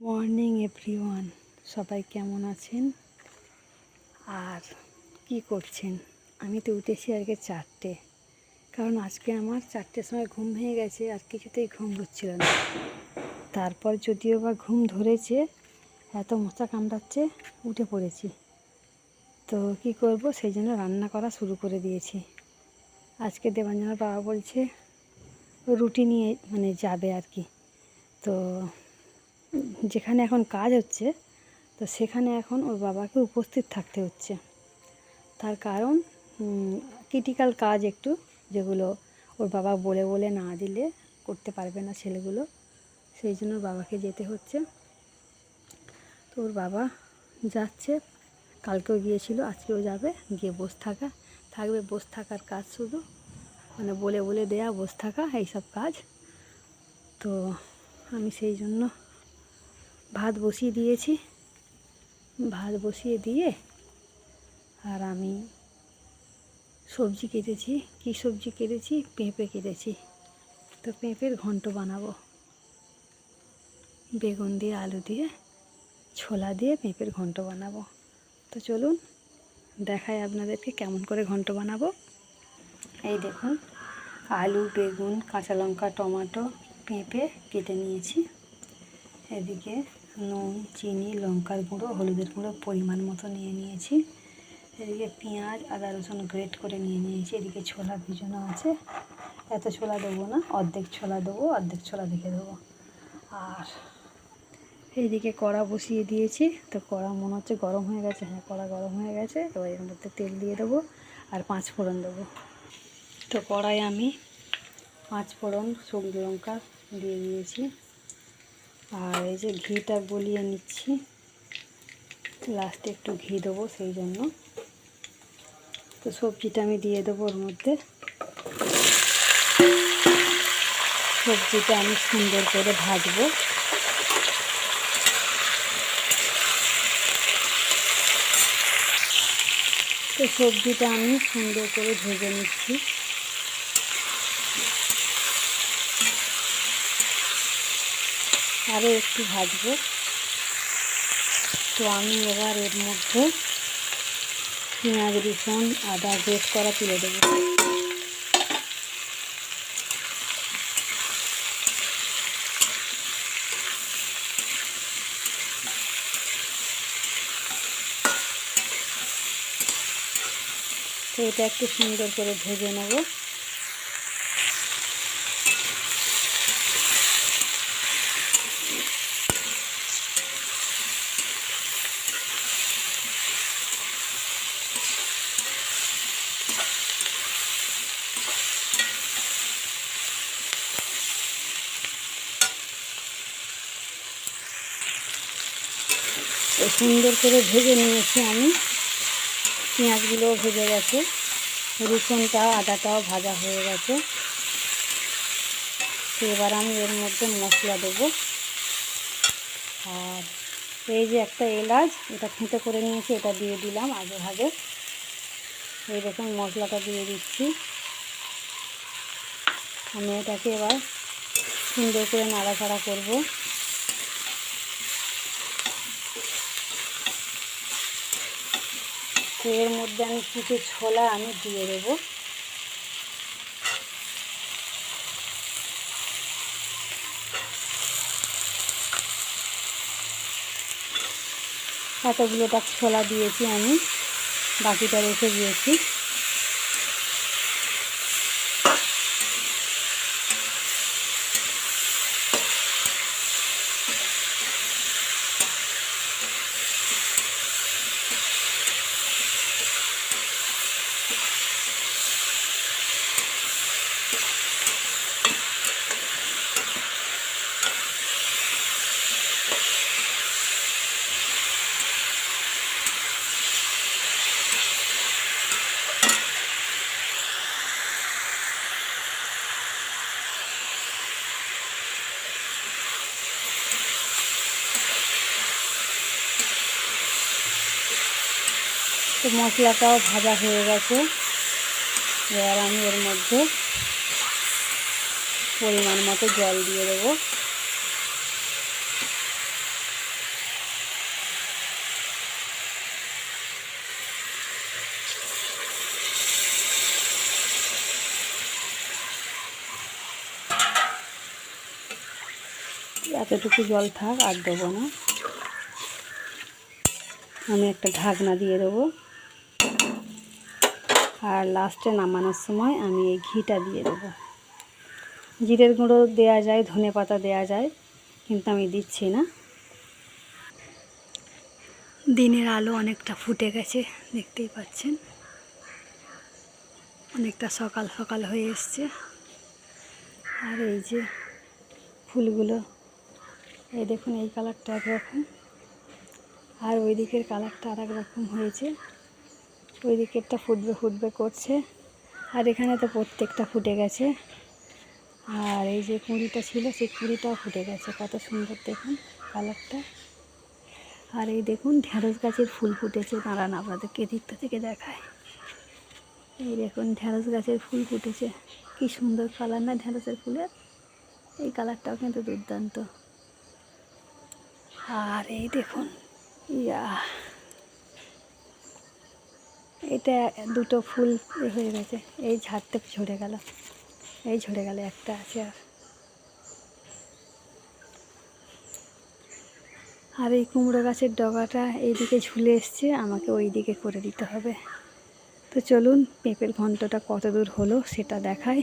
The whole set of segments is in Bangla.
মর্নিং এভরিওয়ান সবাই কেমন আছেন? আর কি করছেন? আমি তো উঠেছি আজকে চারটে। কারণ আজকে আমার চারটের সময় ঘুম ভেঙে গেছে, আর কিছুতেই ঘুম হচ্ছিল না। তারপর যদিও বা ঘুম ধরেছে, এত মশা কামড়াচ্ছে, উঠে পড়েছি। তো কি করব? সেই জন্য রান্না করা শুরু করে দিয়েছি। আজকে দেবাঞ্জনার বাবা বলছে, রুটি নিয়ে মানে যাবে আর কি। তো যেখানে এখন কাজ হচ্ছে, তো সেখানে এখন ওর বাবাকে উপস্থিত থাকতে হচ্ছে। তার কারণ ক্রিটিক্যাল কাজ একটু, যেগুলো ওর বাবা বলে বলে না দিলে করতে পারবে না ছেলেগুলো, সেই জন্য বাবাকে যেতে হচ্ছে। তো ওর বাবা যাচ্ছে, কালকেও গিয়েছিল, আজকেও যাবে, গিয়ে বসে থাকা, থাকবে, বসে থাকার কাজ শুধু মানে বলে বলে দেয়া, বসে থাকা, এইসব কাজ। তো আমি সেই জন্য ভাত বসিয়ে দিয়েছি। ভাত বসিয়ে দিয়ে আর আমি সবজি কেটেছি। কী সবজি কেটেছি? পেঁপে কেটেছি। তো পেঁপের ঘন্ট বানাবো। বেগুন দিয়ে, আলু দিয়ে, ছোলা দিয়ে পেঁপের ঘন্ট বানাবো। তো চলুন দেখাই আপনাদেরকে কেমন করে ঘন্ট বানাবো। এই দেখুন, আলু, বেগুন, কাঁচা লঙ্কা, টমেটো, পেঁপে কেটে নিয়েছি। এদিকে নুন, চিনি, লঙ্কার গুঁড়ো, হলুদের গুঁড়ো পরিমাণ মতো নিয়ে নিয়েছি। এদিকে পেঁয়াজ, আদা, রসুন গ্রেট করে নিয়ে নিয়েছি। এদিকে ছোলা ভিজানো আছে। এত ছোলা দেবো না, অর্ধেক ছোলা দেবো, অর্ধেক ছোলা রেখে দেবো। আর এইদিকে কড়া বসিয়ে দিয়েছি। তো কড়া মনে হচ্ছে গরম হয়ে গেছে। হ্যাঁ কড়া গরম হয়ে গেছে। এবার এর মধ্যে তেল দিয়ে দেবো আর পাঁচ ফোড়ন দেবো। তো কড়াই আমি পাঁচ ফোড়ন শুকনো লঙ্কা দিয়ে দিয়েছি। আর এই যে ঘিটা গলিয়ে নিচ্ছি। লাস্টে একটু ঘি দেবো, সেই জন্য। তো সবজিটা আমি দিয়ে দেবো ওর মধ্যে। সবজিটা আমি সুন্দর করে ভাজবো। তো সবজিটা আমি সুন্দর করে ভেজে নিচ্ছি। আরও একটু ভাজবো। তো আমি এবার এর মধ্যে পেঁয়াজ, রসুন, আদা গ্রেট করা তুলে দেবো। তো এটা একটু সুন্দর করে ভেজে নেব। সুন্দর করে ভেজে নিয়েছি আমি। পেঁয়াজগুলোও ভেজে গেছে। রসুনটা আদাটাও ভাজা হয়ে গেছে। এবার আমি এর মধ্যে মশলা দেবো। আর এই যে একটা এলাচ, এটা খেঁতে করে নিয়েছি, এটা দিয়ে দিলাম আগে ভাগে। এই এইরকম মশলাটা দিয়ে দিচ্ছি। আমি এটাকে এবার সুন্দর করে নাড়াচাড়া করব। এর মধ্যে আমি কিছু ছোলা আমি দিয়ে দেবো। এতগুলোটা ছোলা দিয়েছি আমি, বাকিটা রেখে দিয়েছি। তো মশলাটাও ভাজা হয়ে গেছে। এবার আমি এর মধ্যে পরিমাণ মতো জল দিয়ে দেবো। এতটুকু জল থাক, আর দেবো না। আমি একটা ঢাকনা দিয়ে দেবো। আর লাস্টে নামানোর সময় আমি এই ঘিটা দিয়ে দেবো। জিরের গুঁড়ো দেওয়া যায়, ধনে পাতা দেওয়া যায়, কিন্তু আমি দিচ্ছি না। দিনের আলো অনেকটা ফুটে গেছে, দেখতেই পাচ্ছেন। অনেকটা সকাল সকাল হয়ে এসছে। আর এই যে ফুলগুলো, এই দেখুন এই কালারটা একরকম। আর ওই দিকের কালারটা আর রকম হয়েছে। ওই দিকেরটা ফুটবে ফুটবে করছে। আর এখানে তো প্রত্যেকটা ফুটে গেছে। আর এই যে কুঁড়িটা ছিল, সেই কুঁড়িটাও ফুটে গেছে। কত সুন্দর দেখুন কালারটা। আর এই দেখুন ঢেঁড়স গাছের ফুল ফুটেছে। দাঁড়ান, আপনাদেরকে দিকটা থেকে দেখায় এই দেখুন ঢেঁড়স গাছের ফুল ফুটেছে। কি সুন্দর কালার না ঢেঁড়সের ফুলের? এই কালারটাও কিন্তু দুর্দান্ত। আর এই দেখুন, ইয়া! এটা দুটো ফুল হয়ে গেছে। এই ঝাড় থেকে ঝরে গেল। এই ঝরে গেল, একটা আছে আর। আর এই কুমড়ো গাছের ডগাটা এইদিকে ঝুলে এসছে, আমাকে ওই দিকে করে দিতে হবে। তো চলুন, পেঁপের ঘন্টটা কত দূর হলো সেটা দেখাই।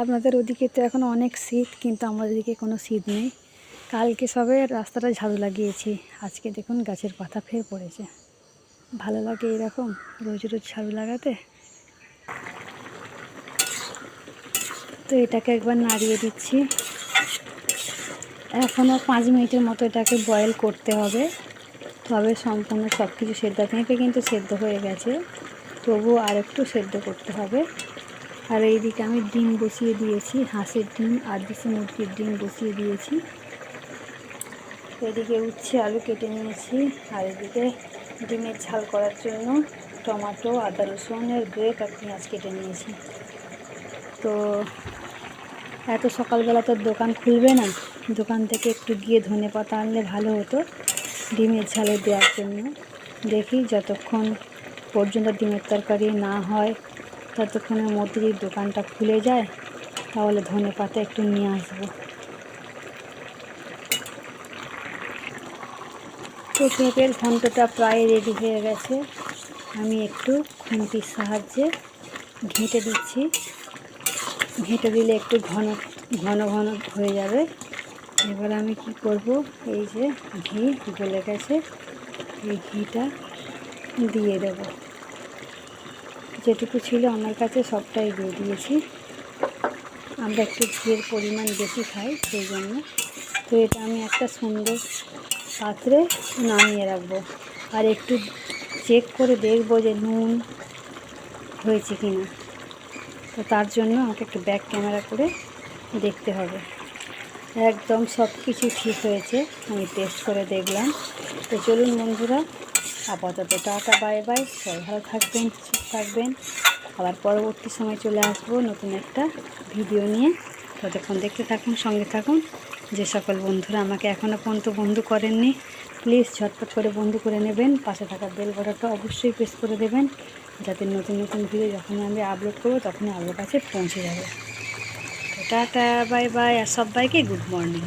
আপনাদের ওদিকে তো এখন অনেক শীত, কিন্তু আমাদের দিকে কোনো শীত নেই। কালকে সবে রাস্তাটা ঝাড়ু লাগিয়েছি। আজকে দেখুন গাছের পাতা ফের পড়েছে। ভালো লাগে এরকম রোজ রোজ ঝাড়ু লাগাতে? তো এটাকে একবার নাড়িয়ে দিচ্ছি। এখনও পাঁচ মিনিটের মতো এটাকে বয়েল করতে হবে। তবে সম্পূর্ণ সব কিছু সেদ্ধ পেঁপে কিন্তু সেদ্ধ হয়ে গেছে। তবুও আর একটু সেদ্ধ করতে হবে। আর এইদিকে আমি ডিম বসিয়ে দিয়েছি, হাঁসের ডিম আর দেশি মুরগির ডিম বসিয়ে দিয়েছি। এদিকে উচ্ছে আলু কেটে নিয়েছি আর এদিকে ডিমের ঝাল করার জন্য টমাটো, আদা রসুনের গ্রেট আর পেঁয়াজ কেটে নিয়েছি। তো এত সকালবেলা তো দোকান খুলবে না? দোকান থেকে একটু গিয়ে ধনে পাতা আনলে ভালো হতো ডিমের ঝালে দেওয়ার জন্য। দেখি যতক্ষণ পর্যন্ত ডিমের তরকারি না হয় ততক্ষণের মধ্যে যদি দোকানটা খুলে যায়, তাহলে ধনে পাতা একটু নিয়ে আসব। তো পেঁপের প্রায় রেডি হয়ে গেছে। আমি একটু খুন্তির সাহায্যে ঘেঁটে দিচ্ছি। ঘেঁটে দিলে একটু ঘন ঘন ঘন হয়ে যাবে। এবার আমি কি করব? এই যে ঘি গলে গেছে। এই ঘিটা দিয়ে দেব। যেটুকু ছিল আমার কাছে সবটাই দিয়ে দিয়েছি। আমরা একটু ঘিয়ের পরিমাণ বেশি খাই, সেই জন্য। তো এটা আমি একটা সুন্দর পাত্রে নামিয়ে রাখব। আর একটু চেক করে দেখব যে নুন হয়েছে কি না তো তার জন্য আমাকে একটু ব্যাক ক্যামেরা করে দেখতে হবে। একদম সব কিছু ঠিক হয়েছে, আমি টেস্ট করে দেখলাম। তো চলুন বন্ধুরা, আপাতত টাটা বাই বাই সবাই ভালো থাকবেন, সুস্থ থাকবেন। আবার পরবর্তী সময় চলে আসব নতুন একটা ভিডিও নিয়ে। ততক্ষণ দেখতে থাকুন, সঙ্গে থাকুন। যে সকল বন্ধুরা আমাকে এখনও পর্যন্ত বন্ধু করেননি প্লিজ ঝটপট করে বন্ধু করে নেবেন। পাশে থাকা বেল বাটনটা অবশ্যই প্রেস করে দেবেন, যাতে নতুন নতুন ভিডিও যখন আমি আপলোড করব, তখনই আপনার কাছে পৌঁছে যাবে। টাটা বাই বাই আর সবাইকে গুড মর্নিং